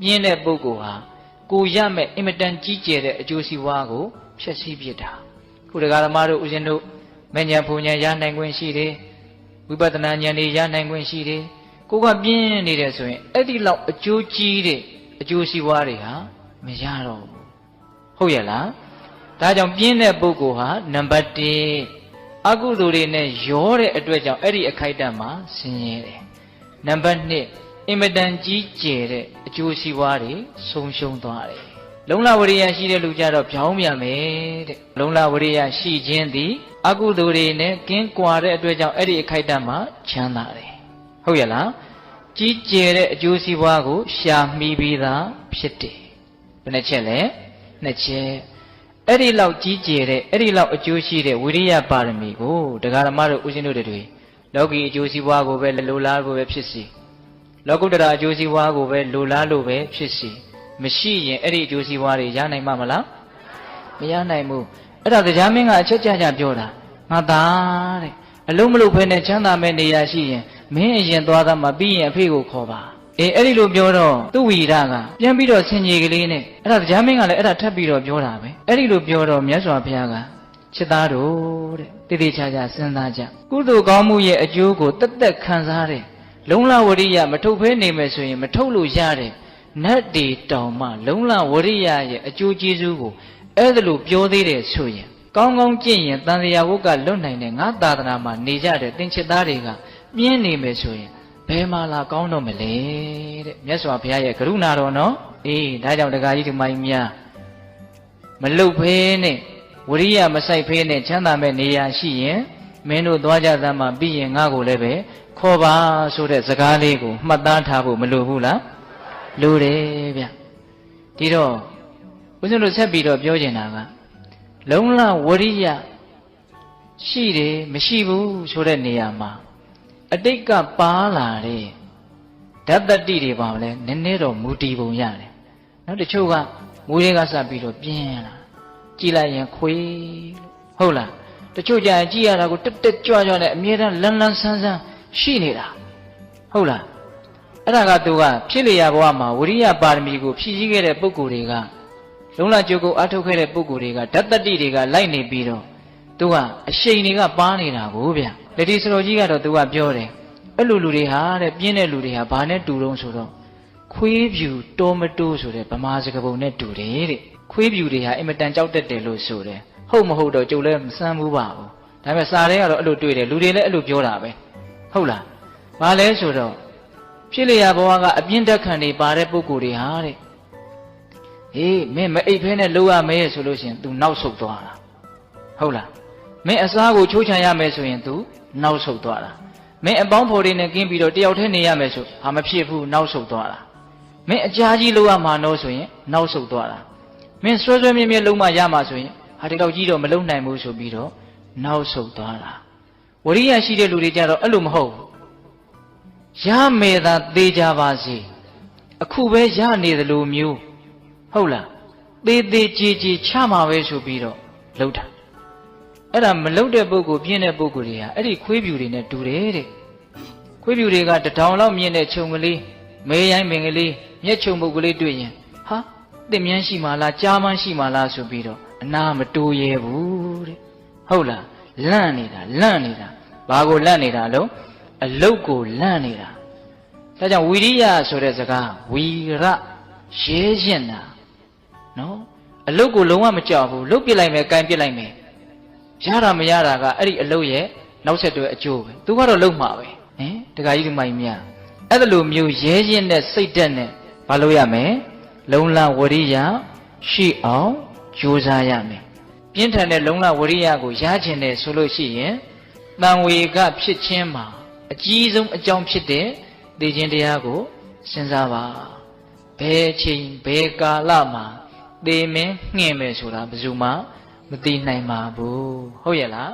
ပြင်းတဲ့ပုဂ္ဂိုလ်ဟာကိုရမဲ့အင်မတန်ကြီးကျယ်တဲ့အကျိုးစီးပွားကိုဖျက်ဆီးပစ်တာခုဒကာဓမ္မတို့ဦးဇင်းတို့မဉ္ဇဉ်ဘုံဉဏ်ရနိုင်ခွင့်ရှိတယ်ဝိပဿနာဉာဏ်တွေရနိုင်ခွင့်ရှိတယ်ကိုကပြင်းနေတယ်ဆိုရင်အဲ့ဒီလောက်အကျိုးကြီးတဲ့အကျိုးစီးပွားတွေဟာမရတော့ဘူးဟုတ်ရဲ့လားဒါကြောင့်ပြင်းတဲ့ပုဂ္ဂိုလ်ဟာနံပါတ်1အကုသိုလ်တွေနဲ့ရောတဲ့အတွက်ကြောင့်အဲ့ဒီအခိုက်အတန့်မှာဆင်းရဲတယ်နံပါတ်2 အင်မတန်ကြီးကျယ်တဲ့အကျိုးစီးပွားတွေဆုံးရှုံးသွားတယ်လုံလဝရိယရှိတဲ့လူကြတော့ဖြောင်းပြန်မယ်တဲ့လုံလဝရိယရှိခြင်းသည်အကုသိုလ်တွေနဲ့ကင်းကွာတဲ့အတွက်ကြောင့်အဲ့ဒီအခိုက်အတန့်မှာချမ်းသာတယ်ဟုတ်ရဲ့လားကြီးကျယ်တဲ့အကျိုးစီးပွားကို ရှာမိပြီးသားဖြစ်တယ်ဘယ်နှချက်လဲနှစ်ချက်အဲ့ဒီလောက်ကြီးကျယ်တဲ့အဲ့ဒီလောက်အကျိုးရှိတဲ့ဝိရိယပါရမီကိုတရားဓမ္မတို့ဦးဇင်းတို့တွေလောကီအကျိုးစီးပွားကိုပဲလိုလားကိုပဲဖြစ်စီ လောကုတ္တရာအကျိုးစီးပွားကိုပဲလိုလားလို့ပဲဖြစ်စီမရှိရင်အဲ့ဒီအကျိုးစီးပွားတွေရနိုင်မှာမလားမရနိုင်ဘူးအဲ့ဒါတရားမင်းကအချက်ကြကြပြောတာငါသားတဲ့အလုံးမလုံးဖဲနဲ့ချမ်းသာမဲ့နေရာရှိရင်မင်းအရင်သွားသားမှပြီးရင်အဖေကိုခေါ်ပါအေးအဲ့ဒီလိုပြောတော့သူ့ဝီရကပြန်ပြီးတော့ဆင်ကြီးကလေးနဲ့အဲ့ဒါတရားမင်းကလည်းအဲ့ဒါထပ်ပြီးတော့ပြောတာပဲအဲ့ဒီလိုပြောတော့မြတ်စွာဘုရားကချစ်သားတို့တဲ့တည်တည်ချာချာစဉ်းစားကြကုသိုလ်ကောင်းမှုရဲ့အကျိုးကိုတက်တက်ခံစားတဲ့ လုံလဝရိယမထုတ်ဖဲနေမယ်ဆိုရင် မထုတ်လို့ရတဲ့နတ်တီတောင်မှ လုံလဝရိယရဲ့အကျိုးကျေးဇူးကိုအဲ့ဒါလိုပြောသေးတယ်ဆိုရင်ကောင်းကောင်းကြည့်ရင်တန်တရားဝုတ်ကလွတ်နိုင်တဲ့ငါသာသနာမှာနေကြတဲ့သင်္ချစ်သားတွေကပြင်းနေမယ်ဆိုရင်ဘယ်မှာလာကောင်းတော့မလဲတဲ့မြတ်စွာဘုရားရဲ့ကရုဏာတော်နော်အေးဒါကြောင့်တရားကြီးဒီမိုင်းများမလုတ်ဖဲနဲ့ဝရိယမဆိုင်ဖဲနဲ့ချမ်းသာမဲ့နေရာရှိရင် မင်းတို့သွားကြသမ်းမှာပြီးရင်ငါ့ကိုလည်းပဲခေါ်ပါဆိုတဲ့စကားလေးကိုမှတ်သားထားဖို့မလိုဘူးလားလိုတယ်ဗျဒီတော့ဦးဇင်းတို့ဆက်ပြီးတော့ပြောချင်တာကလုံလဝရိယရှိတယ်မရှိဘူးဆိုတဲ့နေရာမှာအတိတ်ကပါလာတဲ့ဓာတ်တတိတွေပါလဲနည်းနည်းတော့မူတည်ပုံရတယ်နောက်တချို့ကမူတွေကစပြီးတော့ပြင်းလာကြည်လိုက်ရင်ခွေးလို့ဟုတ်လား တချို့ကြရင်ကြည်ရတာကိုတက်တက်ကြွကြွနဲ့အမြဲတမ်းလန်းလန်းဆန်းဆန်းရှိနေတာဟုတ်လားအဲ့ဒါကသူကဖြစ်လျာဘဝမှာဝိရိယပါရမီကိုဖြည့်ဆည်းခဲ့တဲ့ပုဂ္ဂိုလ်တွေကလုံလကြုတ်ကိုအထုတ်ခဲ့တဲ့ပုဂ္ဂိုလ်တွေကဓာတ်တတိတွေကလိုက်နေပြီးတော့သူကအရှိန်တွေကပါနေတာကိုဗျလက်ဒီစတော်ကြီးကတော့သူကပြောတယ်အဲ့လိုလူတွေဟာတဲ့ပြင်းတဲ့လူတွေဟာဘာနဲ့တူတုံးဆိုတော့ခွေးဖြူတောမတိုးဆိုတဲ့ဗမာစကားပုံနဲ့တူတယ်တဲ့ခွေးဖြူတွေဟာအင်မတန်ကြောက်တတ်တယ်လို့ဆိုတယ် ဟုတ်မဟုတ်တော့ကြုံလဲမစမ်းဘူးပါဘူးဒါပေမဲ့စာထဲကတော့အဲ့လိုတွေ့တယ်လူတွေလည်းအဲ့လိုပြောတာပဲဟုတ်လားဘာလဲဆိုတော့ဖြစ်လျာဘဝကအပြင်းတက်ခံနေပါတဲ့ပုံကိုယ်တွေဟာတဲ့ဟေးမင်းမအိပ်ဖဲနဲ့လှုပ်ရမယ်ဆိုလို့ရှိရင် तू နောက်ဆုတ်သွားတာဟုတ်လားမင်းအစားကိုချိုးချံရမယ်ဆိုရင် तू နောက်ဆုတ်သွားတာမင်းအပေါင်းဖော်တွေနဲ့ကင်းပြီးတော့တယောက်တည်းနေရမယ်ဆိုဟာမဖြစ်ဘူးနောက်ဆုတ်သွားတာမင်းအကြာကြီးလှုပ်ရမှာတော့ဆိုရင် နောက်ဆုတ်သွားတာမင်းဆွဲဆွဲမြဲမြဲလုံးမရမှာဆိုရင် ဟာဒီတော့ကြီးတော့မလုံနိုင်ဘူးဆိုပြီးတော့နောက်ဆုတ်သွားတာဝရိယရှိတဲ့လူတွေကြတော့အဲ့လိုမဟုတ်ဘူးရမယ်သာသေးကြပါစေအခုပဲရနေသလိုမျိုးဟုတ်လားသေးသေးကြည်ကြည်ချမှာပဲဆိုပြီးတော့လှုပ်တာအဲ့ဒါမလှုပ်တဲ့ပုဂ္ဂိုလ်ပြင်းတဲ့ပုဂ္ဂိုလ်တွေဟာအဲ့ဒီခွေးပြူတွေနဲ့တူတယ်တဲ့ခွေးပြူတွေကတထောင်လောက်မြင့်တဲ့ခြုံကလေးမဲရိုင်းပင်ကလေးမျက်ခြုံပုတ်ကလေးတွေ့ရင်ဟာသင်မြန်းရှိမှလားကြားမှန်းရှိမှလားဆိုပြီးတော့ အနာမတိုးရဲဘူးတဲ့ဟုတ်လားလန့်နေတာလန့်နေတာဘာကိုလန့်နေတာလို့အလုတ်ကိုလန့်နေတာဒါကြောင့်ဝီရိယဆိုတဲ့စကားဝီရရဲရင်တာနော်အလုတ်ကိုလုံးဝမကြောက်ဘူးလုတ်ပစ်လိုက်မယ်ကန်ပစ်လိုက်မယ်ရတာမရတာကအဲ့ဒီအလုတ်ရဲ့နောက်ဆက်တွဲအကျိုးပဲသူကတော့လုံမှာပဲဟင်တခါကြီးဒီမိုင်မြအဲ့ဒါလိုမျိုးရဲရင်တဲ့စိတ်တက်နဲ့မလုပ်ရမယ်လုံလဝရိယရှိအောင် ကြိုးစားရမယ်ပြင်းထန်တဲ့လုံလဝရိယကိုရခြင်းတယ်ဆိုလို့ရှိရင်တန်ဝေကဖြစ်ခြင်းမှာအကြီးဆုံးအကြောင်းဖြစ်တဲ့သိခြင်းတရားကိုစဉ်းစားပါဘယ်ချိန်ဘယ်ကာလမှာသေမင်းငှင်မယ်ဆိုတာဘယ်သူမှမသိနိုင်ပါဘူးဟုတ်ရဲ့လား